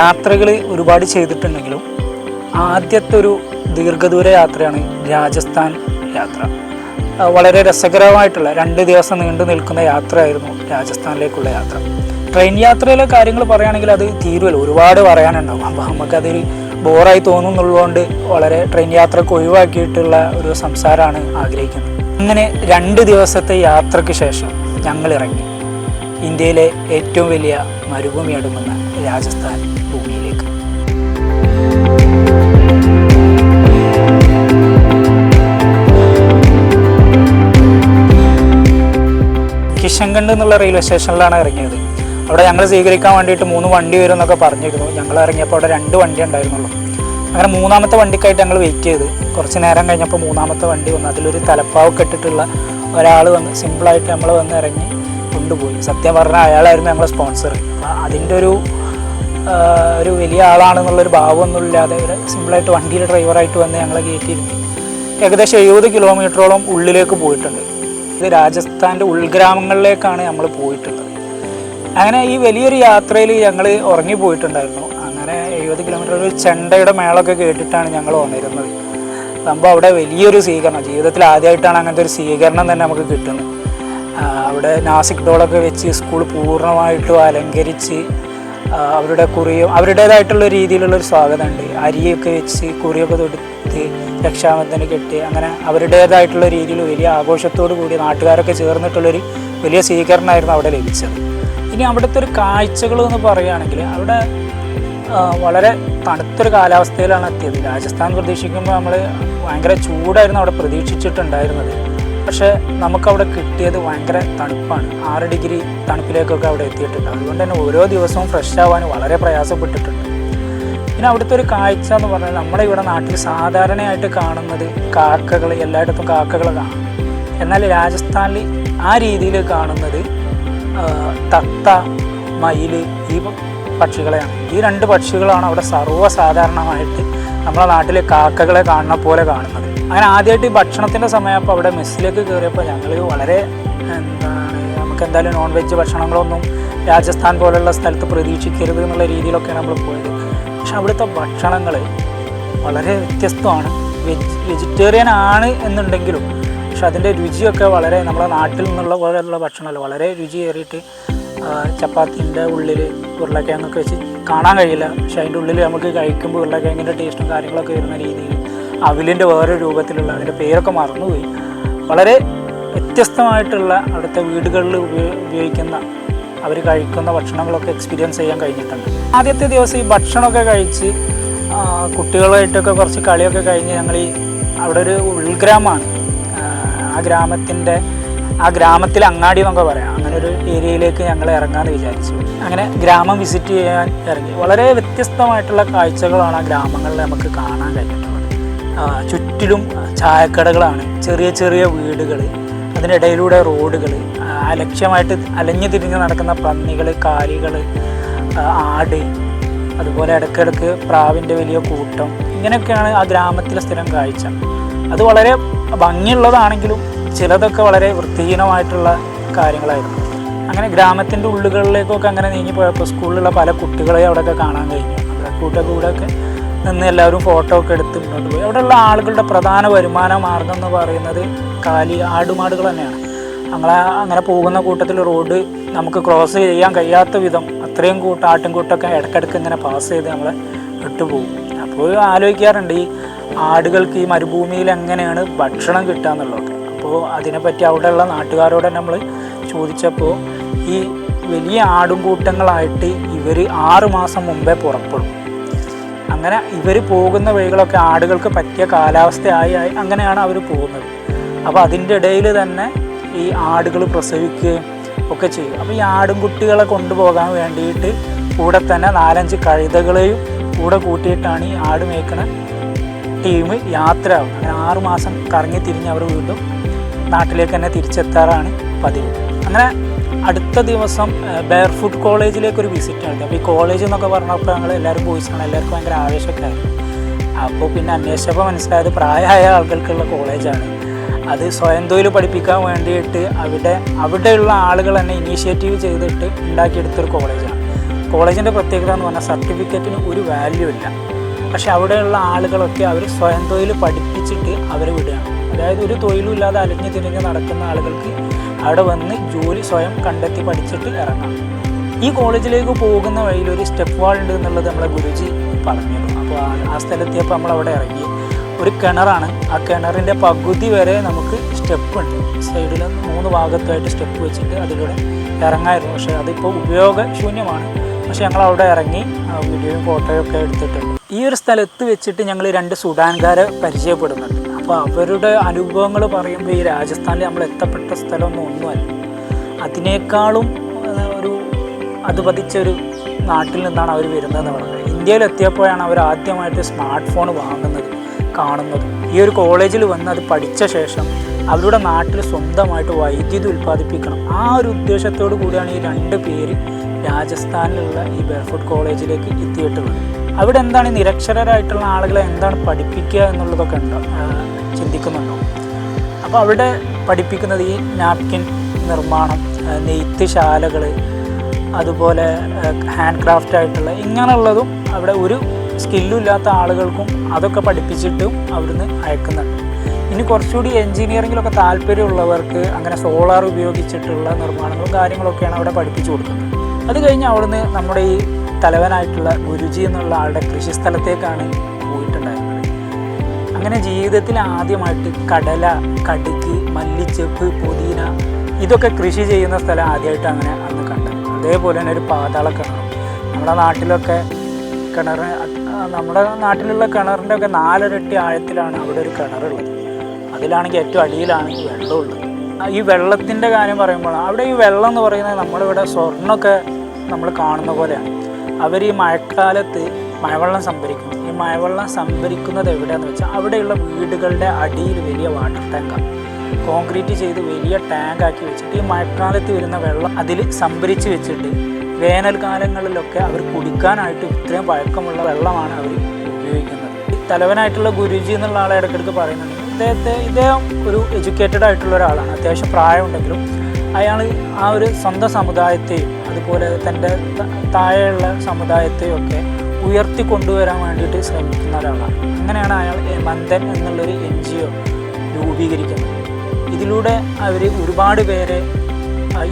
യാത്രകൾ ഒരുപാട് ചെയ്തിട്ടുണ്ടെങ്കിലും ആദ്യത്തെ ഒരു ദീർഘദൂര യാത്രയാണ് രാജസ്ഥാൻ യാത്ര. വളരെ രസകരമായിട്ടുള്ള രണ്ട് ദിവസം നീണ്ടു നിൽക്കുന്ന യാത്രയായിരുന്നു രാജസ്ഥാനിലേക്കുള്ള യാത്ര. ട്രെയിൻ യാത്രയിലെ കാര്യങ്ങൾ പറയുകയാണെങ്കിൽ അത് തീരുമല്ലോ ഒരുപാട് പറയാനുണ്ടാവും. അപ്പോൾ നമുക്കതിൽ ബോറായി തോന്നുന്നുള്ളതുകൊണ്ട് വളരെ ട്രെയിൻ യാത്രയ്ക്ക് ഒഴിവാക്കിയിട്ടുള്ള ഒരു സംസാരമാണ് ആഗ്രഹിക്കുന്നത്. അങ്ങനെ രണ്ട് ദിവസത്തെ യാത്രയ്ക്ക് ശേഷം ഞങ്ങൾ ഇറങ്ങി ഇന്ത്യയിലെ ഏറ്റവും വലിയ മരുഭൂമി അടുങ്ങുന്ന രാജസ്ഥാൻ. കിഷൻഗണ്ഡ് എന്നുള്ള റെയിൽവേ സ്റ്റേഷനിലാണ് ഇറങ്ങിയത്. അവിടെ ഞങ്ങൾ സ്വീകരിക്കാൻ വേണ്ടിയിട്ട് മൂന്ന് വണ്ടി വരും എന്നൊക്കെ പറഞ്ഞിരുന്നു. ഞങ്ങൾ ഇറങ്ങിയപ്പോൾ അവിടെ രണ്ട് വണ്ടി ഉണ്ടായിരുന്നുള്ളൂ. അങ്ങനെ മൂന്നാമത്തെ വണ്ടിക്കായിട്ട് ഞങ്ങൾ വെയിറ്റ് ചെയ്ത്. കുറച്ച് നേരം കഴിഞ്ഞപ്പോൾ മൂന്നാമത്തെ വണ്ടി വന്നു. അതിലൊരു തലപ്പാവ് കെട്ടിട്ടുള്ള ഒരാൾ വന്ന് സിമ്പിളായിട്ട് നമ്മൾ വന്ന് ഇറങ്ങി കൊണ്ടുപോയി. സത്യം പറഞ്ഞാൽ അയാളായിരുന്നു ഞങ്ങളെ സ്പോൺസർ അതിന്റെ ഒരു ഒരു വലിയ ആളാണെന്നുള്ളൊരു ഭാവമൊന്നും ഇല്ലാതെ ഒരു സിമ്പിളായിട്ട് വണ്ടിയിൽ ഡ്രൈവറായിട്ട് വന്ന് ഞങ്ങളെ കയറ്റിയിരുന്നു ഏകദേശം എഴുപത് കിലോമീറ്ററോളം ഉള്ളിലേക്ക് പോയിട്ടുണ്ട്. ഇത് രാജസ്ഥാന്റെ ഉൾഗ്രാമങ്ങളിലേക്കാണ് നമ്മൾ പോയിട്ടുള്ളത്. അങ്ങനെ ഈ വലിയൊരു യാത്രയിൽ ഞങ്ങൾ ഉറങ്ങിപ്പോയിട്ടുണ്ടായിരുന്നു. അങ്ങനെ എഴുപത് കിലോമീറ്റർ ഒരു ചെണ്ടയുടെ മേളൊക്കെ കേട്ടിട്ടാണ് ഞങ്ങൾ ഉണരുന്നത്. സംഭവം അവിടെ വലിയൊരു സ്വീകരണം ജീവിതത്തിൽ ആദ്യമായിട്ടാണ് അങ്ങനത്തെ ഒരു സ്വീകരണം തന്നെ നമുക്ക് കിട്ടുന്നത്. അവിടെ നാസിക് ഡോളൊക്കെ വെച്ച് സ്കൂൾ പൂർണമായിട്ടും അലങ്കരിച്ച് അവരുടെ കുറിയും അവരുടേതായിട്ടുള്ള രീതിയിലുള്ളൊരു സ്വാഗതമുണ്ട്. അരിയൊക്കെ വെച്ച് കുറിയൊക്കെ തൊടുത്ത് രക്ഷാബന്ധന കെട്ടി അങ്ങനെ അവരുടേതായിട്ടുള്ള രീതിയിൽ വലിയ ആഘോഷത്തോടു കൂടി നാട്ടുകാരൊക്കെ ചേർന്നിട്ടുള്ളൊരു വലിയ സ്വീകരണമായിരുന്നു അവിടെ ലഭിച്ചത്. ഇനി അവിടുത്തെ ഒരു കാഴ്ചകൾ എന്ന് പറയുകയാണെങ്കിൽ അവിടെ വളരെ തണുത്തൊരു കാലാവസ്ഥയിലാണ് എത്തിയത്. രാജസ്ഥാൻ പ്രതീക്ഷിക്കുമ്പോൾ നമ്മൾ ഭയങ്കര ചൂടായിരുന്നു അവിടെ പ്രതീക്ഷിച്ചിട്ടുണ്ടായിരുന്നത്. പക്ഷേ നമുക്കവിടെ കിട്ടിയത് ഭയങ്കര തണുപ്പാണ്. ആറ് ഡിഗ്രി തണുപ്പിലേക്കൊക്കെ അവിടെ എത്തിയിട്ടുണ്ട്. അതുകൊണ്ട് തന്നെ ഓരോ ദിവസവും ഫ്രഷ് ആവാൻ വളരെ പ്രയാസപ്പെട്ടിട്ടുണ്ട്. പിന്നെ അവിടുത്തെ ഒരു കാഴ്ച എന്ന് പറഞ്ഞാൽ നമ്മുടെ ഇവിടെ നാട്ടിൽ സാധാരണയായിട്ട് കാണുന്നത് കാക്കകൾ എല്ലായിടത്തും കാക്കകൾ കാണും. എന്നാൽ രാജസ്ഥാനിൽ ആ രീതിയിൽ കാണുന്നത് തത്ത മയിൽ ഈ പക്ഷികളെയാണ്. ഈ രണ്ട് പക്ഷികളാണ് അവിടെ സർവസാധാരണമായിട്ട് നമ്മുടെ നാട്ടിലെ കാക്കകളെ കാണുന്ന പോലെ കാണുന്നത്. അങ്ങനെ ആദ്യമായിട്ട് ഈ ഭക്ഷണത്തിന്റെ സമയപ്പോൾ അവിടെ മെസ്സിലേക്ക് കയറിയപ്പോൾ ഞങ്ങൾ വളരെ എന്താണ് നമുക്ക് എന്തായാലും നോൺ വെജ് ഭക്ഷണങ്ങളൊന്നും രാജസ്ഥാൻ പോലുള്ള സ്ഥലത്ത് പ്രതീക്ഷിക്കരുത് എന്നുള്ള രീതിയിലൊക്കെയാണ് നമ്മൾ പോയത്. പക്ഷെ അവിടുത്തെ ഭക്ഷണങ്ങൾ വളരെ വ്യത്യസ്തമാണ്. വെജ് വെജിറ്റേറിയൻ ആണ് എന്നുണ്ടെങ്കിലും പക്ഷെ അതിന്റെ രുചിയൊക്കെ വളരെ നമ്മുടെ നാട്ടിൽ നിന്നുള്ള പോലെയുള്ള ഭക്ഷണമല്ല. വളരെ രുചിയേറിയിട്ട് ചപ്പാത്തിന്റെ ഉള്ളിൽ ഉരുളക്കിഴങ്ങൊക്കെ വെച്ച് കാണാൻ കഴിയില്ല. പക്ഷെ അതിന്റെ ഉള്ളിൽ നമുക്ക് കഴിക്കുമ്പോൾ ഉരുളക്കിഴങ്ങിന്റെ ടേസ്റ്റും കാര്യങ്ങളൊക്കെ വരുന്ന രീതിയിൽ അവിലിന്റെ വേറെ രൂപത്തിലുള്ള അതിന്റെ പേരൊക്കെ മറന്നുപോയി. വളരെ വ്യത്യസ്തമായിട്ടുള്ള അവിടുത്തെ വീടുകളിൽ ഉപയോഗിക്കുന്ന അവർ കഴിക്കുന്ന ഭക്ഷണങ്ങളൊക്കെ എക്സ്പീരിയൻസ് ചെയ്യാൻ കഴിഞ്ഞിട്ടുണ്ട്. ആദ്യത്തെ ദിവസം ഈ ഭക്ഷണമൊക്കെ കഴിച്ച് കുട്ടികളായിട്ടൊക്കെ കുറച്ച് കളിയൊക്കെ കഴിഞ്ഞ് ഞങ്ങൾ ഈ അവിടെ ഒരു ഉൾഗ്രാമമാണ് ആ, ഗ്രാമത്തിന്റെ ആ ഗ്രാമത്തിൽ അങ്ങാടി എന്നൊക്കെ പറയാം. അങ്ങനെ ഒരു ഏരിയയിലേക്ക് ഞങ്ങൾ ഇറങ്ങാമെന്ന് വിചാരിച്ചു. അങ്ങനെ ഗ്രാമം വിസിറ്റ് ചെയ്യാൻ ഇറങ്ങി. വളരെ വ്യത്യസ്തമായിട്ടുള്ള കാഴ്ചകളാണ് ആ ഗ്രാമങ്ങളിൽ നമുക്ക് കാണാൻ കഴിഞ്ഞിട്ടുള്ളത് ചുറ്റിലും ചായക്കടകളാണ്. ചെറിയ ചെറിയ വീടുകൾ അതിനിടയിലൂടെ റോഡുകൾ ലക്ഷ്യമായിട്ട് അലഞ്ഞു തിരിഞ്ഞ് നടക്കുന്ന പന്നികൾ കാലികൾ ആട് അതുപോലെ ഇടയ്ക്കിടയ്ക്ക് പ്രാവിന്റെ വലിയ കൂട്ടം ഇങ്ങനെയൊക്കെയാണ് ആ ഗ്രാമത്തിലെ സ്ഥിരം കാഴ്ച. അത് വളരെ ഭംഗിയുള്ളതാണെങ്കിലും ചിലതൊക്കെ വളരെ വൃത്തിഹീനമായിട്ടുള്ള കാര്യങ്ങളായിരുന്നു. അങ്ങനെ ഗ്രാമത്തിന്റെ ഉള്ളുകളിലേക്കൊക്കെ അങ്ങനെ നീങ്ങി പോയപ്പോൾ സ്കൂളിലുള്ള പല കുട്ടികളെയും അവിടെയൊക്കെ കാണാൻ കഴിഞ്ഞു. കൂട്ടൊക്കെ കൂടെയൊക്കെ നിന്ന് എല്ലാവരും ഫോട്ടോ ഒക്കെ എടുത്ത് മുന്നോട്ട് പോയി. അവിടെയുള്ള ആളുകളുടെ പ്രധാന വരുമാന മാർഗം എന്ന് പറയുന്നത് കാലി ആടുമാടുകൾ തന്നെയാണ്. നമ്മളെ അങ്ങനെ പോകുന്ന കൂട്ടത്തിൽ റോഡ് നമുക്ക് ക്രോസ് ചെയ്യാൻ കഴിയാത്ത വിധം അത്രയും കൂട്ടം ആട്ടിൻകൂട്ടമൊക്കെ ഇടയ്ക്കിടയ്ക്ക് ഇങ്ങനെ പാസ് ചെയ്ത് നമ്മളെ വിട്ടുപോകും അപ്പോൾ ആലോചിക്കാറുണ്ട് ഈ ആടുകൾക്ക് ഈ മരുഭൂമിയിൽ എങ്ങനെയാണ് ഭക്ഷണം കിട്ടുക എന്നുള്ളതൊക്കെ അപ്പോൾ അതിനെപ്പറ്റി അവിടെയുള്ള നാട്ടുകാരോട് നമ്മൾ ചോദിച്ചപ്പോൾ ഈ വലിയ ആടും കൂട്ടങ്ങളായിട്ട് ഇവർ ആറു മാസം മുമ്പേ പുറപ്പെടും. അങ്ങനെ ഇവർ പോകുന്ന വഴികളൊക്കെ ആടുകൾക്ക് പറ്റിയ കാലാവസ്ഥയായി അങ്ങനെയാണ് അവർ പോകുന്നത്. അപ്പോൾ അതിന്റെ ഇടയിൽ തന്നെ ഈ ആടുകൾ പ്രസവിക്കുകയും ഒക്കെ ചെയ്യും. അപ്പോൾ ഈ ആടും കുട്ടികളെ കൊണ്ടുപോകാൻ വേണ്ടിയിട്ട് കൂടെ തന്നെ നാലഞ്ച് കഴുതകളെയും കൂടെ കൂട്ടിയിട്ടാണ് ഈ ആട് മേക്കണ ടീം യാത്രയാവും അങ്ങനെ ആറുമാസം കറങ്ങി തിരിഞ്ഞ് അവർ വീണ്ടും നാട്ടിലേക്ക് തന്നെ തിരിച്ചെത്താറാണ് പതിവ്. അങ്ങനെ അടുത്ത ദിവസം ബെയർ ഫുഡ് കോളേജിലേക്ക് ഒരു വിസിറ്റ് നടത്തി അപ്പോൾ ഈ കോളേജ് എന്നൊക്കെ പറഞ്ഞപ്പോൾ ഞങ്ങൾ എല്ലാവരും ബോയ്സാണ് എല്ലാവർക്കും ഭയങ്കര ആവേശമൊക്കെ ആയിരുന്നു. അപ്പോൾ പിന്നെ അന്വേഷിച്ചപ്പോൾ മനസ്സിലായത് പ്രായമായ ആളുകൾക്കുള്ള കോളേജാണ്. അത് സ്വയം തൊഴിൽ പഠിപ്പിക്കാൻ വേണ്ടിയിട്ട് അവിടെ അവിടെയുള്ള ആളുകൾ തന്നെ ഇനീഷ്യേറ്റീവ് ചെയ്തിട്ട് ഉണ്ടാക്കിയെടുത്തൊരു കോളേജാണ്. കോളേജിന്റെ പ്രത്യേകത എന്ന് പറഞ്ഞാൽ സർട്ടിഫിക്കറ്റിന് ഒരു വാല്യൂ ഇല്ല. പക്ഷെ അവിടെയുള്ള ആളുകളൊക്കെ അവർ സ്വയം തൊഴിൽ പഠിപ്പിച്ചിട്ട് അവരെ വിടുകയാണ്. അതായത് ഒരു തൊഴിലും ഇല്ലാതെ അലിഞ്ഞു തിരിഞ്ഞ് നടക്കുന്ന ആളുകൾക്ക് അവിടെ വന്ന് ജോലി സ്വയം കണ്ടെത്തി പഠിച്ചിട്ട് ഇറങ്ങാം. ഈ കോളേജിലേക്ക് പോകുന്ന വഴിയിൽ ഒരു സ്റ്റെപ്പ് വാൾ ഉണ്ട് എന്നുള്ളത് നമ്മളെ ഗുരുജി പറഞ്ഞിരുന്നു. അപ്പോൾ ആ സ്ഥലത്തിയപ്പോൾ നമ്മൾ അവിടെ ഇറങ്ങി. ഒരു കിണറാണ്. ആ കിണറിന്റെ പകുതി വരെ നമുക്ക് സ്റ്റെപ്പ് ഉണ്ട്. സൈഡിൽ മൂന്ന് ഭാഗത്തായിട്ട് സ്റ്റെപ്പ് വെച്ചിട്ട് അതിലൂടെ ഇറങ്ങായിരുന്നു. പക്ഷേ അതിപ്പോൾ ഉപയോഗശൂന്യമാണ്. പക്ഷേ ഞങ്ങൾ അവിടെ ഇറങ്ങി വീഡിയോയും ഫോട്ടോയും ഒക്കെ എടുത്തിട്ടുണ്ട്. ഈ ഒരു സ്ഥലത്ത് വെച്ചിട്ട് ഞങ്ങൾ രണ്ട് സുഡാൻകാരെ പരിചയപ്പെടുന്നുണ്ട്. അപ്പോൾ അവരുടെ അനുഭവങ്ങൾ പറയുമ്പോൾ ഈ രാജസ്ഥാനിൽ നമ്മൾ എത്തപ്പെട്ട സ്ഥലമൊന്നും ഒന്നുമല്ല. അതിനേക്കാളും ഒരു അത് പതിച്ച ഒരു നാട്ടിൽ നിന്നാണ് അവർ വരുന്നതെന്ന് പറഞ്ഞത് ഇന്ത്യയിൽ എത്തിയപ്പോഴാണ് അവർ ആദ്യമായിട്ട് സ്മാർട്ട് ഫോൺ വാങ്ങുന്നത്. കാണുന്നത്. ഈ ഒരു കോളേജിൽ വന്ന് അത് പഠിച്ച ശേഷം അവരുടെ നാട്ടിൽ സ്വന്തമായിട്ട് വൈദ്യുതി ഉൽപ്പാദിപ്പിക്കണം. ആ ഒരു ഉദ്ദേശത്തോടു കൂടിയാണ് ഈ രണ്ട് പേര് രാജസ്ഥാനിലുള്ള ഈ ബെർഫുഡ് കോളേജിലേക്ക് എത്തിയിട്ടുള്ളത്. അവിടെ എന്താണ് നിരക്ഷരരായിട്ടുള്ള ആളുകളെ എന്താണ് പഠിപ്പിക്കുക എന്നുള്ളതൊക്കെ ഉണ്ടോ? ചിന്തിക്കുന്നുണ്ടോ? അപ്പോൾ അവിടെ പഠിപ്പിക്കുന്നത് ഈ നാപ്കിൻ നിർമ്മാണം നെയ്ത്ത് ശാലകൾ അതുപോലെ ഹാൻഡ് ക്രാഫ്റ്റ് ആയിട്ടുള്ള ഇങ്ങനെയുള്ളതും അവിടെ ഒരു സ്കില്ലും ഇല്ലാത്ത ആളുകൾക്കും അതൊക്കെ പഠിപ്പിച്ചിട്ടും അവിടുന്ന് അയക്കുന്നുണ്ട്. ഇനി കുറച്ചുകൂടി എൻജിനീയറിങ്ങിലൊക്കെ താല്പര്യമുള്ളവർക്ക് അങ്ങനെ സോളാർ ഉപയോഗിച്ചിട്ടുള്ള നിർമ്മാണങ്ങളും കാര്യങ്ങളൊക്കെയാണ് അവിടെ പഠിപ്പിച്ചു കൊടുക്കുന്നത്. അത് കഴിഞ്ഞ് അവിടുന്ന് നമ്മുടെ ഈ തലവനായിട്ടുള്ള ഗുരുജി എന്നുള്ള ആളുടെ കൃഷിസ്ഥലത്തേക്കാണ് പോയിട്ടുണ്ടായിരുന്നത്. അങ്ങനെ ജീവിതത്തിൽ ആദ്യമായിട്ട് കടല കടുക്ക് മല്ലിച്ചെപ്പ് പുതിന ഇതൊക്കെ കൃഷി ചെയ്യുന്ന സ്ഥലം ആദ്യമായിട്ട് അങ്ങനെ അന്ന് കണ്ടത്. അതേപോലെ തന്നെ ഒരു പാതാള കിണർ നമ്മുടെ നാട്ടിലൊക്കെ കിണർ. നമ്മുടെ നാട്ടിലുള്ള കിണറിന്റെ ഒക്കെ നാലരട്ടി ആഴത്തിലാണ് അവിടെ ഒരു കിണറുള്ളത്. അതിലാണെങ്കിൽ ഏറ്റവും അടിയിലാണ് വെള്ളമുള്ളത്. ഈ വെള്ളത്തിന്റെ കാര്യം പറയുമ്പോൾ അവിടെ ഈ വെള്ളം എന്ന് പറയുന്നത് നമ്മളിവിടെ സ്വർണമൊക്കെ നമ്മൾ കാണുന്ന പോലെയാണ്. അവർ ഈ മഴക്കാലത്ത് മഴവെള്ളം സംഭരിക്കും. ഈ മഴവെള്ളം സംഭരിക്കുന്നത് എവിടെയാണെന്ന് വെച്ചാൽ അവിടെയുള്ള വീടുകളുടെ അടിയിൽ വലിയ വാട്ടർ ടാങ്കാണ് കോൺക്രീറ്റ് ചെയ്ത് വലിയ ടാങ്കാക്കി വെച്ചിട്ട് ഈ മഴക്കാലത്ത് വരുന്ന വെള്ളം അതിൽ സംഭരിച്ച് വെച്ചിട്ട് വേനൽക്കാലങ്ങളിലൊക്കെ അവർ കുടിക്കാനായിട്ട് ഇത്രയും പഴക്കമുള്ള വെള്ളമാണ് അവർ ഉപയോഗിക്കുന്നത്. തലവനായിട്ടുള്ള ഗുരുജി എന്നുള്ള ആളെ ഇടയ്ക്കിടയ്ക്ക് പറയുന്നുണ്ട്. ഇദ്ദേഹത്തെ ഇദ്ദേഹം ഒരു എഡ്യൂക്കേറ്റഡ് ആയിട്ടുള്ള ഒരാളാണ്. അത്യാവശ്യം പ്രായമുണ്ടെങ്കിലും അയാൾ ആ ഒരു സ്വന്തം സമുദായത്തെയും അതുപോലെ തന്റെ താഴെയുള്ള സമുദായത്തെയും ഒക്കെ ഉയർത്തി കൊണ്ടുവരാൻ വേണ്ടിയിട്ട് ശ്രമിക്കുന്ന ഒരാളാണ്. അങ്ങനെയാണ് അയാൾ മന്ദൻ എന്നുള്ളൊരു എൻ ജി ഒ രൂപീകരിക്കുന്നത്. ഇതിലൂടെ അവർ ഒരുപാട് പേരെ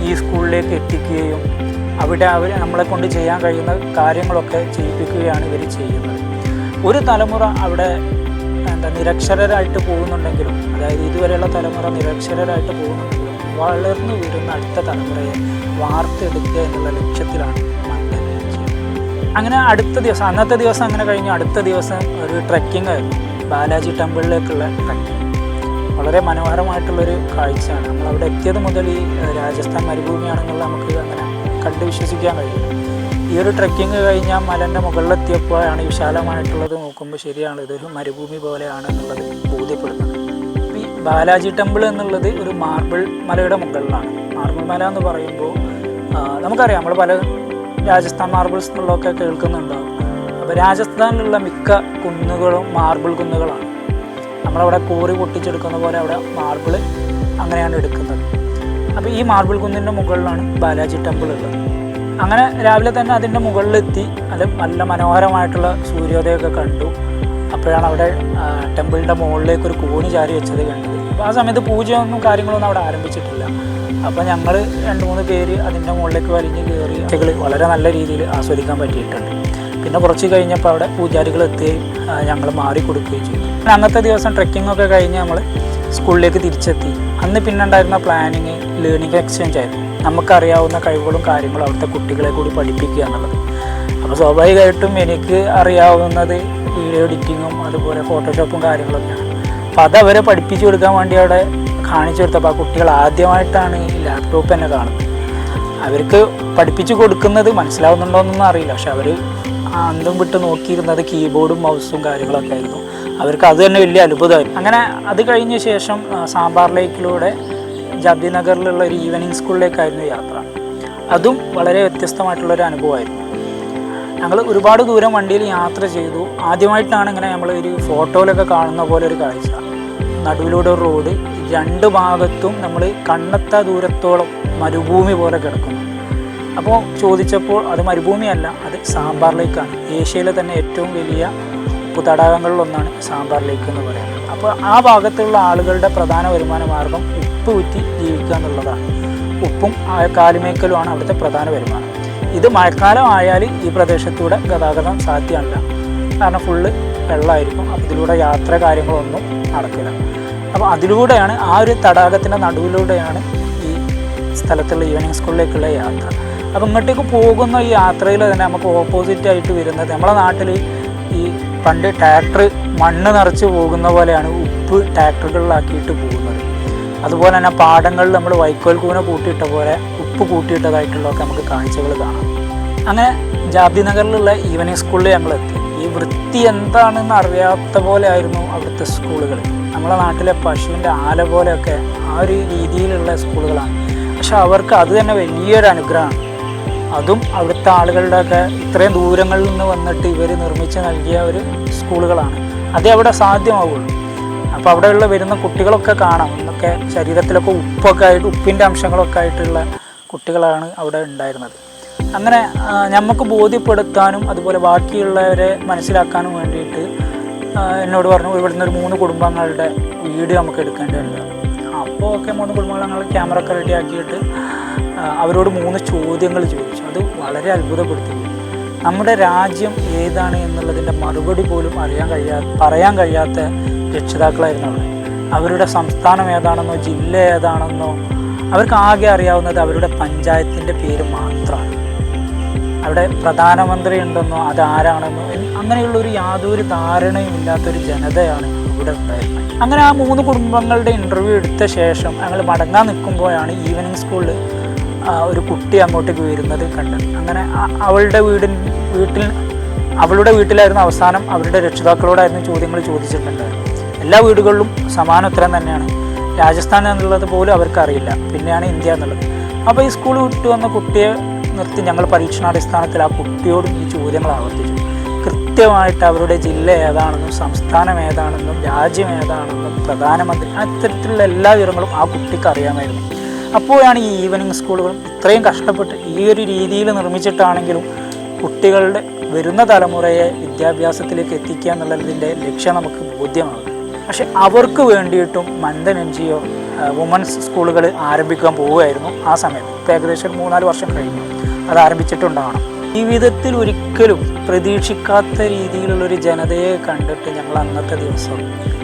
ഈ സ്കൂളിലേക്ക് എത്തിക്കുകയും അവിടെ അവർ നമ്മളെ കൊണ്ട് ചെയ്യാൻ കഴിയുന്ന കാര്യങ്ങളൊക്കെ ചെയ്യിപ്പിക്കുകയാണ് ഇവർ ചെയ്യുന്നത്. ഒരു തലമുറ അവിടെ എന്താ നിരക്ഷരരായിട്ട് പോകുന്നുണ്ടെങ്കിലും അതായത് ഇതുവരെയുള്ള തലമുറ നിരക്ഷരരായിട്ട് പോകുന്നുണ്ടെങ്കിലും വളർന്നു വരുന്ന അടുത്ത തലമുറയെ വാർത്തെടുക്കുക എന്നുള്ള ലക്ഷ്യത്തിലാണ്. അങ്ങനെ അടുത്ത ദിവസം അന്നത്തെ ദിവസം അങ്ങനെ കഴിഞ്ഞു. അടുത്ത ദിവസം ഒരു ട്രക്കിംഗ് ആയിരുന്നു. ബാലാജി ടെമ്പിളിലേക്കുള്ള ട്രക്കിംഗ് വളരെ മനോഹരമായിട്ടുള്ളൊരു കാഴ്ചയാണ്. നമ്മൾ അവിടെ എത്തിയത് മുതൽ ഈ രാജസ്ഥാൻ മരുഭൂമിയാണെന്നുള്ള നമുക്ക് അങ്ങനെ കണ്ട് വിശ്വസിക്കാൻ കഴിയും. ഈ ഒരു ട്രക്കിംഗ് കഴിഞ്ഞാൽ മലന്റെ മുകളിലെത്തിയപ്പോഴാണ് വിശാലമായിട്ടുള്ളത് നോക്കുമ്പോൾ ശരിയാണ്. ഇതൊരു മരുഭൂമി പോലെയാണ് എന്നുള്ളത് ബോധ്യപ്പെടുന്നത്. ഈ ബാലാജി ടെമ്പിൾ എന്നുള്ളത് ഒരു മാർബിൾ മലയുടെ മുകളിലാണ്. മാർബിൾ മല എന്ന് പറയുമ്പോൾ നമുക്കറിയാം നമ്മൾ പല രാജസ്ഥാൻ മാർബിൾസ് എന്നുള്ളതൊക്കെ കേൾക്കുന്നുണ്ടാവും. അപ്പോൾ രാജസ്ഥാനിലുള്ള മിക്ക കുന്നുകളും മാർബിൾ കുന്നുകളാണ്. നമ്മളവിടെ കോറി പൊട്ടിച്ചെടുക്കുന്ന പോലെ അവിടെ മാർബിൾ അങ്ങനെയാണ് എടുക്കുന്നത്. അപ്പോൾ ഈ മാർബിൾ കുന്നിന്റെ മുകളിലാണ് ബാലാജി ടെമ്പിൾ ഉള്ളത്. അങ്ങനെ രാവിലെ തന്നെ അതിന്റെ മുകളിലെത്തി. അത് നല്ല മനോഹരമായിട്ടുള്ള സൂര്യോദയമൊക്കെ കണ്ടു. അപ്പോഴാണ് അവിടെ ടെമ്പിളിന്റെ മുകളിലേക്ക് ഒരു കോണി ചാരി വെച്ചത് കണ്ടത്. അപ്പോൾ ആ സമയത്ത് പൂജയൊന്നും കാര്യങ്ങളൊന്നും അവിടെ ആരംഭിച്ചിട്ടില്ല. അപ്പോൾ ഞങ്ങൾ രണ്ട് മൂന്ന് പേര് അതിന്റെ മുകളിലേക്ക് വലിഞ്ഞ് കയറി കുട്ടികൾ വളരെ നല്ല രീതിയിൽ ആസ്വദിക്കാൻ പറ്റിയിട്ടുണ്ട്. പിന്നെ കുറച്ച് കഴിഞ്ഞപ്പോൾ അവിടെ പൂജാരികൾ എത്തുകയും ഞങ്ങൾ മാറി കൊടുക്കുകയും ചെയ്തു അന്നത്തെ ദിവസം ട്രെക്കിംഗ് ഒക്കെ കഴിഞ്ഞ് നമ്മൾ സ്കൂളിലേക്ക് തിരിച്ചെത്തി. അന്ന് പിന്നെ ഉണ്ടായിരുന്ന പ്ലാനിങ് ലേണിംഗ് എക്സ്ചേഞ്ച് ആയിരുന്നു. നമുക്കറിയാവുന്ന കഴിവുകളും കാര്യങ്ങളും അവിടുത്തെ കുട്ടികളെ കൂടി പഠിപ്പിക്കുക എന്നുള്ളത്. അപ്പോൾ സ്വാഭാവികമായിട്ടും എനിക്ക് അറിയാവുന്നത് വീഡിയോ എഡിറ്റിങ്ങും അതുപോലെ ഫോട്ടോഷോപ്പും കാര്യങ്ങളൊക്കെയാണ്. അപ്പോൾ അത് അവരെ പഠിപ്പിച്ചു കൊടുക്കാൻ വേണ്ടി അവിടെ കാണിച്ചു കൊടുത്തപ്പോൾ ആ കുട്ടികൾ ആദ്യമായിട്ടാണ് ഈ ലാപ്ടോപ്പ് തന്നെ കാണുന്നത്. അവർക്ക് പഠിപ്പിച്ചു കൊടുക്കുന്നത് മനസ്സിലാവുന്നുണ്ടോയെന്നൊന്നും അറിയില്ല. പക്ഷെ അവർ അന്തം വിട്ട് നോക്കിയിരുന്നത് കീബോർഡും മൗസും കാര്യങ്ങളൊക്കെ ആയിരുന്നു. അവർക്ക് അത് തന്നെ വലിയ അത്ഭുതമായിരുന്നു. അങ്ങനെ അത് കഴിഞ്ഞ ശേഷം സാമ്പാർ ലേക്കിലൂടെ ജാബി നഗറിലുള്ള ഒരു ഈവനിങ് സ്കൂളിലേക്കായിരുന്നു യാത്ര. അതും വളരെ വ്യത്യസ്തമായിട്ടുള്ളൊരു അനുഭവമായിരുന്നു. ഞങ്ങൾ ഒരുപാട് ദൂരം വണ്ടിയിൽ യാത്ര ചെയ്തു. ആദ്യമായിട്ടാണ് ഇങ്ങനെ നമ്മൾ ഒരു ഫോട്ടോയിലൊക്കെ കാണുന്ന പോലെ ഒരു കാഴ്ച. നടുവിലൂടെ ഒരു റോഡ് രണ്ട് ഭാഗത്തും നമ്മൾ കണ്ണത്ത ദൂരത്തോളം മരുഭൂമി പോലെ കിടക്കുന്നു. അപ്പോൾ ചോദിച്ചപ്പോൾ അത് മരുഭൂമിയല്ല അത് സാമ്പാർ ലേക്കാണ്. ഏഷ്യയിലെ തന്നെ ഏറ്റവും വലിയ ഉപ്പ് തടാകങ്ങളിലൊന്നാണ് സാമ്പാർ ലേക്ക് എന്ന് പറയുന്നത്. അപ്പോൾ ആ ഭാഗത്തുള്ള ആളുകളുടെ പ്രധാന വരുമാന മാർഗം ഉപ്പ് ഊറ്റി ജീവിക്കുക എന്നുള്ളതാണ്. ഉപ്പും കാലിമേക്കലുമാണ് അവിടുത്തെ പ്രധാന വരുമാനം. ഇത് മഴക്കാലം ആയാൽ ഈ പ്രദേശത്തൂടെ ഗതാഗതം സാധ്യമല്ല. കാരണം ഫുള്ള് വെള്ളമായിരിക്കും. അപ്പോൾ ഇതിലൂടെ യാത്ര കാര്യങ്ങളൊന്നും നടക്കില്ല. അപ്പോൾ അതിലൂടെയാണ് ആ ഒരു തടാകത്തിന്റെ നടുവിലൂടെയാണ് ഈ സ്ഥലത്തുള്ള ഈവനിങ് സ്കൂളിലേക്കുള്ള യാത്ര. അപ്പോൾ ഇങ്ങോട്ടേക്ക് പോകുന്ന ഈ യാത്രയിൽ തന്നെ നമുക്ക് ഓപ്പോസിറ്റ് ആയിട്ട് വരുന്നത് നമ്മളെ നാട്ടിൽ ഈ പണ്ട് ട്രാക്ടർ മണ്ണ് നിറച്ച് പോകുന്ന പോലെയാണ് ഉപ്പ് ട്രാക്ടറുകളിലാക്കിയിട്ട് പോകുന്നത്. അതുപോലെ തന്നെ പാടങ്ങളിൽ നമ്മൾ വൈക്കോൽ കൂന കൂട്ടിയിട്ട പോലെ ഉപ്പ് കൂട്ടിയിട്ടതായിട്ടുള്ളതൊക്കെ നമുക്ക് കാഴ്ചകൾ കാണാം. അങ്ങനെ ജാബി നഗറിലുള്ള ഈവനിങ് സ്കൂളിൽ ഞങ്ങൾ എത്തി. ഈ വൃത്തി എന്താണെന്ന് അറിയാത്ത പോലെ ആയിരുന്നു അവിടുത്തെ സ്കൂളുകൾ നമ്മളെ നാട്ടിലെ പശുവിന്റെ ആല പോലെയൊക്കെ ആ ഒരു രീതിയിലുള്ള സ്കൂളുകളാണ് പക്ഷെ അവർക്ക് അത് തന്നെ വലിയൊരു അനുഗ്രഹമാണ്. അതും അവിടുത്തെ ആളുകളുടെയൊക്കെ ഇത്രയും ദൂരങ്ങളിൽ നിന്ന് വന്നിട്ട് ഇവർ നിർമ്മിച്ച് നൽകിയ ഒരു സ്കൂളുകളാണ്. അതേ അവിടെ സാധ്യമാവുള്ളൂ. അപ്പോൾ അവിടെയുള്ള വരുന്ന കുട്ടികളൊക്കെ കാണാം. ഇന്നൊക്കെ ശരീരത്തിലൊക്കെ ഉപ്പൊക്കെ ആയിട്ട് ഉപ്പിന്റെ അംശങ്ങളൊക്കെ ആയിട്ടുള്ള കുട്ടികളാണ് അവിടെ ഉണ്ടായിരുന്നത്. അങ്ങനെ നമുക്ക് ബോധ്യപ്പെടുത്താനും അതുപോലെ ബാക്കിയുള്ളവരെ മനസ്സിലാക്കാനും വേണ്ടിയിട്ട് എന്നോട് പറഞ്ഞു ഇവിടുന്ന് ഒരു മൂന്ന് കുടുംബങ്ങളുടെ വീഡിയോ നമുക്ക് എടുക്കേണ്ടതുണ്ട് അപ്പോൾ ഒക്കെ മൂന്ന് കുടുംബങ്ങൾ ഞങ്ങൾ ക്യാമറ ഒക്കെ റെഡി ആക്കിയിട്ട് ആ, അവരോട് മൂന്ന് ചോദ്യങ്ങൾ ചോദിച്ചു. അത് വളരെ അത്ഭുതപ്പെടുത്തി. നമ്മുടെ രാജ്യം ഏതാണ് എന്നുള്ളതിന്റെ മറുപടി പോലും അറിയാൻ കഴിയാ പറയാൻ കഴിയാത്ത രക്ഷിതാക്കളായിരുന്നു അവിടെ. അവരുടെ സംസ്ഥാനം ഏതാണെന്നോ ജില്ല ഏതാണെന്നോ അവർക്ക് ആകെ അറിയാവുന്നത് അവരുടെ പഞ്ചായത്തിന്റെ പേര് മാത്രമാണ്. അവിടെ പ്രധാനമന്ത്രി ഉണ്ടെന്നോ അതാരാണെന്നോ അങ്ങനെയുള്ള ഒരു യാതൊരു ധാരണയും ഇല്ലാത്തൊരു ജനതയാണ് ഇവിടെ ഉണ്ടായിരുന്നത്. അങ്ങനെ ആ മൂന്ന് കുടുംബങ്ങളുടെ ഇന്റർവ്യൂ എടുത്ത ശേഷം ഞങ്ങൾ മടങ്ങാൻ നിൽക്കുമ്പോഴാണ് ഈവനിങ് സ്കൂളിൽ ഒരു കുട്ടി അങ്ങോട്ടേക്ക് വരുന്നത് കണ്ടത് അങ്ങനെ അവളുടെ വീടിൻ വീട്ടിൽ അവളുടെ വീട്ടിലായിരുന്നു അവസാനം അവരുടെ രക്ഷിതാക്കളോടായിരുന്നു ചോദ്യങ്ങൾ ചോദിച്ചിട്ടുണ്ടായിരുന്നത്. എല്ലാ വീടുകളിലും സമാന ഉത്തരം തന്നെയാണ്. രാജസ്ഥാൻ എന്നുള്ളത് പോലും അവർക്കറിയില്ല പിന്നെയാണ് ഇന്ത്യ എന്നുള്ളത്. അപ്പോൾ ഈ സ്കൂൾ വിട്ടു വന്ന കുട്ടിയെ നിർത്തി ഞങ്ങൾ പരീക്ഷണാടിസ്ഥാനത്തിൽ ആ കുട്ടിയോടും ഈ ചോദ്യങ്ങൾ ആവർത്തിച്ചു. കൃത്യമായിട്ട് അവരുടെ ജില്ല ഏതാണെന്നും സംസ്ഥാനം ഏതാണെന്നും രാജ്യം ഏതാണെന്നും പ്രധാനമന്ത്രി അത്തരത്തിലുള്ള എല്ലാ വിവരങ്ങളും ആ കുട്ടിക്ക് അറിയാമായിരുന്നു. അപ്പോഴാണ് ഈ ഈവനിങ് സ്കൂളുകളും ഇത്രയും കഷ്ടപ്പെട്ട് ഈ ഒരു രീതിയിൽ നിർമ്മിച്ചിട്ടാണെങ്കിലും കുട്ടികളുടെ വരുന്ന തലമുറയെ വിദ്യാഭ്യാസത്തിലേക്ക് എത്തിക്കുക എന്നുള്ളതിന്റെ ലക്ഷ്യം നമുക്ക് ബോധ്യമാകും. പക്ഷെ അവർക്ക് വേണ്ടിയിട്ടും മന്ദൻ എൻ ജി ഒ വുമൻസ് സ്കൂളുകൾ ആരംഭിക്കാൻ പോവുകയായിരുന്നു ആ സമയത്ത് ഇപ്പോൾ ഏകദേശം മൂന്നാൽ വർഷം കഴിഞ്ഞു. അത് ആരംഭിച്ചിട്ടുണ്ടാവണം. ജീവിതത്തിൽ ഒരിക്കലും പ്രതീക്ഷിക്കാത്ത രീതിയിലുള്ളൊരു ജനതയെ കണ്ടിട്ട് ഞങ്ങൾ അന്നത്തെ ദിവസം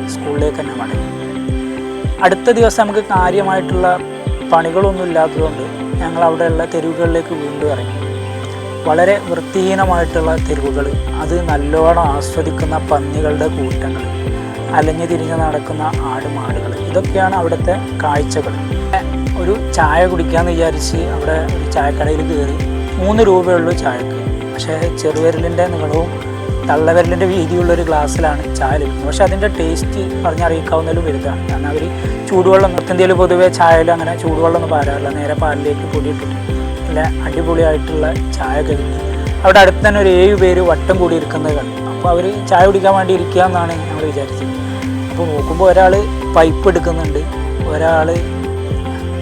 സ്കൂളിലേക്ക് തന്നെ മടങ്ങി. അടുത്ത ദിവസം നമുക്ക് കാര്യമായിട്ടുള്ള പണികളൊന്നും ഇല്ലാത്തതുകൊണ്ട് ഞങ്ങൾ അവിടെയുള്ള തെരുവുകളിലേക്ക് വീണ്ടും ഇറങ്ങി. വളരെ വൃത്തിഹീനമായിട്ടുള്ള തെരുവുകൾ. അത് നല്ലോണം ആസ്വദിക്കുന്ന പന്നികളുടെ കൂട്ടങ്ങൾ. അലഞ്ഞു തിരിഞ്ഞ് നടക്കുന്ന ആടുമാടുകൾ. ഇതൊക്കെയാണ് അവിടുത്തെ കാഴ്ചകൾ. ഒരു ചായ കുടിക്കാമെന്ന് വിചാരിച്ച് അവിടെ ഒരു ചായക്കടയിൽ കയറി. മൂന്ന് രൂപയുള്ളൂ ചായക്ക്. പക്ഷേ ചെറുവിരലിന്റെ നീളവും തള്ളവിരലിന്റെ വീതിയുള്ളൊരു ഗ്ലാസ്സിലാണ് ചായ ലഭിക്കുന്നത് പക്ഷേ അതിന്റെ ടേസ്റ്റ് പറഞ്ഞറിയിക്കാവുന്നതിലും വലുതാണ്. കാരണം അവർ ചൂടുവെള്ളം നോർത്ത് പൊതുവേ ചായയിൽ അങ്ങനെ ചൂടുവെള്ളം ഒന്നും പാരാറില്ല. നേരെ പാലിലേക്ക് പൊടിയിട്ടിട്ട് നല്ല അടിപൊളിയായിട്ടുള്ള ചായ കഴിഞ്ഞു. അവിടെ അടുത്ത് തന്നെ ഒരു ഏഴ് പേര് വട്ടം കൂടി ഇരിക്കുന്നത് കണ്ടു. അപ്പോൾ അവർ ചായ കുടിക്കാൻ വേണ്ടി ഇരിക്കുക എന്നാണ് ഞങ്ങൾ വിചാരിച്ചത്. അപ്പോൾ നോക്കുമ്പോൾ ഒരാൾ പൈപ്പ് എടുക്കുന്നുണ്ട്. ഒരാൾ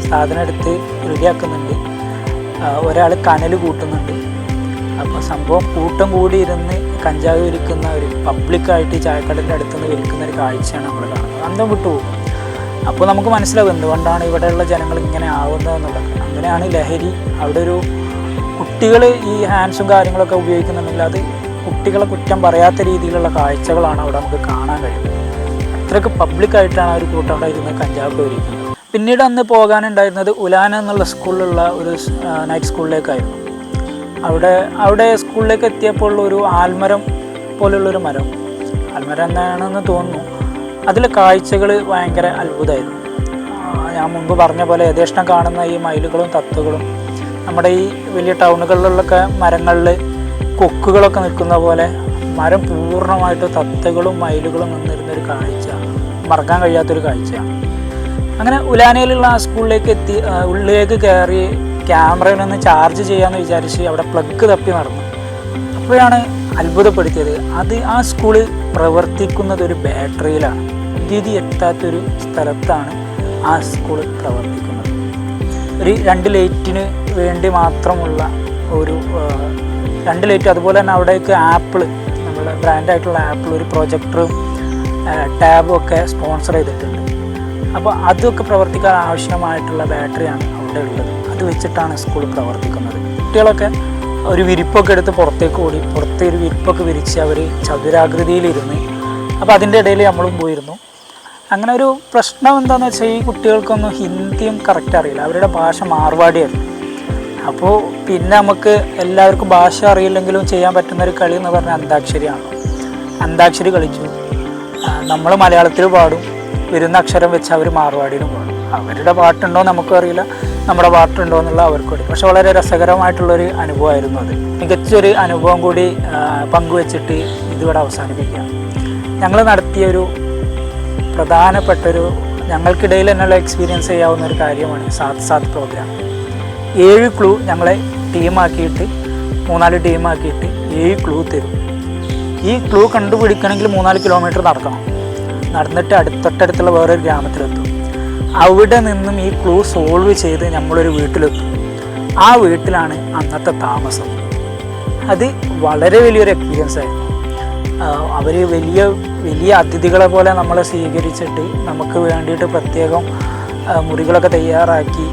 സാധനം എടുത്ത് റെഡിയാക്കുന്നുണ്ട്. ഒരാൾ കനൽ കൂട്ടുന്നുണ്ട്. അപ്പോൾ സംഭവം കൂട്ടം കൂടി ഇരുന്ന് കഞ്ചാവ് വിൽക്കുന്ന ഒരു പബ്ലിക്കായിട്ട് ചായക്കടലിന്റെ അടുത്തുനിന്ന് വിൽക്കുന്ന ഒരു കാഴ്ചയാണ് നമ്മൾ കാണുന്നത്. അന്തം വിട്ടുപോകും അപ്പോൾ നമുക്ക് മനസ്സിലാവും എന്തുകൊണ്ടാണ് ഇവിടെയുള്ള ജനങ്ങൾ ഇങ്ങനെ ആവുന്നതെന്നുള്ളത് അങ്ങനെയാണ് ലഹരി അവിടെ ഒരു കുട്ടികൾ ഈ ഹാൻഡ്സും കാര്യങ്ങളൊക്കെ ഉപയോഗിക്കുന്നുണ്ടെങ്കിൽ അത് കുട്ടികളെ കുറ്റം പറയാത്ത രീതിയിലുള്ള കാഴ്ചകളാണ് അവിടെ നമുക്ക് കാണാൻ കഴിയുന്നത്. അത്രയ്ക്ക് പബ്ലിക്കായിട്ടാണ് ഒരു കൂട്ടം ഇരുന്ന് കഞ്ചാവ് ഒരുക്കുന്നത് പിന്നീട് അന്ന് പോകാനുണ്ടായിരുന്നത് ഉലാന എന്നുള്ള സ്കൂളിലുള്ള ഒരു നൈറ്റ് സ്കൂളിലേക്കായിരുന്നു അവിടെ അവിടെ സ്കൂളിലേക്ക് എത്തിയപ്പോൾ ഒരു ആൽമരം പോലുള്ളൊരു മരം. ആൽമരം എന്നാണെന്ന് തോന്നുന്നു. അതിലെ കാഴ്ചകൾ ഭയങ്കര അത്ഭുതമായിരുന്നു. ഞാൻ മുൻപ് പറഞ്ഞ പോലെ യഥേഷ്ടം കാണുന്ന ഈ മയിലുകളും തത്തുകളും നമ്മുടെ ഈ വലിയ ടൗണുകളിലൊക്കെ മരങ്ങളിൽ കൊക്കുകളൊക്കെ നിൽക്കുന്ന പോലെ മരം പൂർണമായിട്ട് തത്തകളും മയിലുകളും നിന്നിരുന്നൊരു കാഴ്ച മറക്കാൻ കഴിയാത്തൊരു കാഴ്ചയാണ്. അങ്ങനെ ഉലാനയിലുള്ള ആ സ്കൂളിലേക്ക് എത്തി ഉള്ളിലേക്ക് കയറി ക്യാമറയിലൊന്ന് ചാർജ് ചെയ്യാമെന്ന് വിചാരിച്ച് അവിടെ പ്ലഗ് തപ്പി നടന്നു. അപ്പോഴാണ് അത്ഭുതപ്പെടുത്തിയത്. അത് ആ സ്കൂളിൽ പ്രവർത്തിക്കുന്നത് ഒരു ബാറ്ററിയിലാണ് വിദ്യുതി എത്താത്തൊരു സ്ഥലത്താണ് ആ സ്കൂൾ പ്രവർത്തിക്കുന്നത്. ഒരു രണ്ട് ലൈറ്റിന് വേണ്ടി മാത്രമുള്ള ഒരു രണ്ട് ലൈറ്റ് അതുപോലെ തന്നെ അവിടേക്ക് ആപ്പിൾ നമ്മുടെ ബ്രാൻഡായിട്ടുള്ള ആപ്പിൾ ഒരു പ്രൊജക്ടറും ടാബും ഒക്കെ സ്പോൺസർ ചെയ്തിട്ടുണ്ട്. അപ്പോൾ അതൊക്കെ പ്രവർത്തിക്കാൻ ആവശ്യമായിട്ടുള്ള ബാറ്ററിയാണ് അവിടെ ഉള്ളത് അത് വെച്ചിട്ടാണ് സ്കൂൾ പ്രവർത്തിക്കുന്നത്. കുട്ടികളൊക്കെ ഒരു വിരിപ്പൊക്കെ എടുത്ത് പുറത്തേക്ക് ഓടി പുറത്തെ ഒരു വിരിപ്പൊക്കെ വിരിച്ച് അവർ ചതുരാകൃതിയിലിരുന്ന് അപ്പോൾ അതിന്റെ ഇടയിൽ നമ്മളും പോയിരുന്നു. അങ്ങനെ ഒരു പ്രശ്നം എന്താണെന്ന് വെച്ചാൽ ഈ കുട്ടികൾക്കൊന്നും ഹിന്ദിയും കറക്റ്റ് അറിയില്ല. അവരുടെ ഭാഷ മാർവാടിയായിരുന്നു. അപ്പോൾ പിന്നെ നമുക്ക് എല്ലാവർക്കും ഭാഷ അറിയില്ലെങ്കിലും ചെയ്യാൻ പറ്റുന്ന ഒരു കളി എന്ന് പറഞ്ഞാൽ അന്താക്ഷരിയാണ്. അന്താക്ഷരി കളിച്ചു. നമ്മൾ മലയാളത്തിൽ പാടും. വരുന്ന അക്ഷരം വെച്ച് അവർ മാർവാടിയിലും പാടും. അവരുടെ പാട്ടുണ്ടോ നമുക്കും അറിയില്ല. നമ്മുടെ പാട്ടുണ്ടോ എന്നുള്ള അവർക്ക് അറിയാം. പക്ഷെ വളരെ രസകരമായിട്ടുള്ളൊരു അനുഭവമായിരുന്നു അത്. മികച്ചൊരു അനുഭവം കൂടി പങ്കുവച്ചിട്ട് ഇതിവിടെ അവസാനിപ്പിക്കുക ഞങ്ങൾ നടത്തിയൊരു പ്രധാനപ്പെട്ടൊരു ഞങ്ങൾക്കിടയിൽ തന്നെയുള്ള എക്സ്പീരിയൻസ് ചെയ്യാവുന്ന ഒരു കാര്യമാണ് സാത്ത് സാത്ത് പ്രോഗ്രാം ഏഴ് ക്ലൂ ഞങ്ങളെ ടീമാക്കിയിട്ട് മൂന്നാൽ ടീമാക്കിയിട്ട് ഏഴ് ക്ലൂ തരും. ഈ ക്ലൂ കണ്ടുപിടിക്കണമെങ്കിൽ മൂന്നാൽ കിലോമീറ്റർ നടക്കണം. നടന്നിട്ട് അടുത്തൊട്ടടുത്തുള്ള വേറൊരു ഗ്രാമത്തിലെത്തും. അവിടെ നിന്നും ഈ ക്ലൂ സോൾവ് ചെയ്ത് നമ്മളൊരു വീട്ടിലെത്തും. ആ വീട്ടിലാണ് അന്നത്തെ താമസം. അത് വളരെ വലിയൊരു എക്സ്പീരിയൻസ് ആയിരുന്നു. അവർ വലിയ വലിയ അതിഥികളെ പോലെ നമ്മളെ സ്വീകരിച്ചിട്ട് നമുക്ക് വേണ്ടിയിട്ട് പ്രത്യേകം മുറികളൊക്കെ തയ്യാറാക്കി.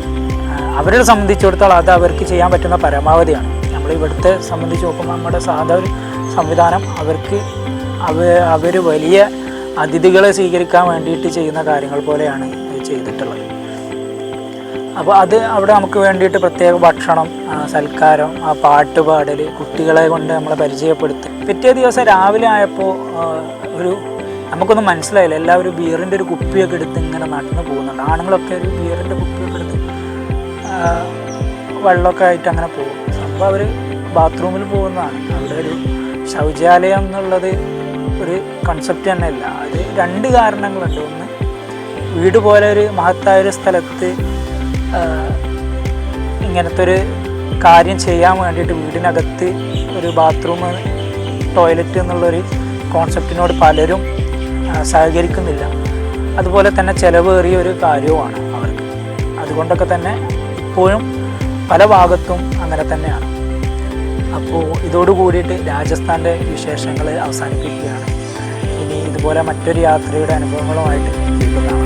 അവരെ സംബന്ധിച്ചിടത്തോളം അത് അവർക്ക് ചെയ്യാൻ പറ്റുന്ന പരമാവധിയാണ്. നമ്മൾ ഇവിടുത്തെ സംബന്ധിച്ച് നോക്കുമ്പോൾ നമ്മുടെ സാധാ ഒരു സംവിധാനം അവർക്ക് അവ അവർ വലിയ അതിഥികളെ സ്വീകരിക്കാൻ വേണ്ടിയിട്ട് ചെയ്യുന്ന കാര്യങ്ങൾ പോലെയാണ്. ചെയ്തിട്ടുള്ളത്. അപ്പോൾ അത് അവിടെ നമുക്ക് വേണ്ടിയിട്ട് പ്രത്യേക ഭക്ഷണം സൽക്കാരം ആ പാട്ട് പാടൽ കുട്ടികളെ കൊണ്ട് നമ്മളെ പരിചയപ്പെടുത്തി പിറ്റേ ദിവസം രാവിലെ ആയപ്പോൾ ഒരു നമുക്കൊന്നും മനസ്സിലായില്ല. എല്ലാവരും ബിയറിന്റെ ഒരു കുപ്പിയൊക്കെ എടുത്ത് ഇങ്ങനെ നടന്നു പോകുന്നുണ്ട്. ആണുങ്ങളൊക്കെ ഒരു ബിയറിന്റെ കുപ്പിയൊക്കെ എടുത്ത് വെള്ളമൊക്കെ ആയിട്ട് അങ്ങനെ പോകും. സംഭവം അവർ ബാത്റൂമിൽ പോകുന്നതാണ്. അവിടെ ഒരു ശൗചാലയം എന്നുള്ളത് ഒരു കൺസെപ്റ്റ് തന്നെ ഇല്ല അത് രണ്ട് കാരണങ്ങളുണ്ട്. ഒന്ന് വീട് പോലെ ഒരു മഹത്തായ ഒരു സ്ഥലത്ത് ഇങ്ങനത്തെ ഒരു കാര്യം ചെയ്യാൻ വേണ്ടിയിട്ട് വീടിനകത്ത് ഒരു ബാത്റൂം ടോയ്ലറ്റ് എന്നുള്ളൊരു കോൺസെപ്റ്റിനോട് പലരും സഹകരിക്കുന്നില്ല. അതുപോലെ തന്നെ ചിലവേറിയ ഒരു കാര്യവുമാണ് അവർക്ക്. അതുകൊണ്ടൊക്കെ തന്നെ ഇപ്പോഴും പല ഭാഗത്തും അങ്ങനെ തന്നെയാണ്. അപ്പോൾ ഇതോട് കൂടിയിട്ട് രാജസ്ഥാന്റെ വിശേഷങ്ങൾ അവസാനിപ്പിക്കുകയാണ്. ഇനി ഇതുപോലെ മറ്റൊരു യാത്രയുടെ അനുഭവങ്ങളുമായിട്ട് വീണ്ടും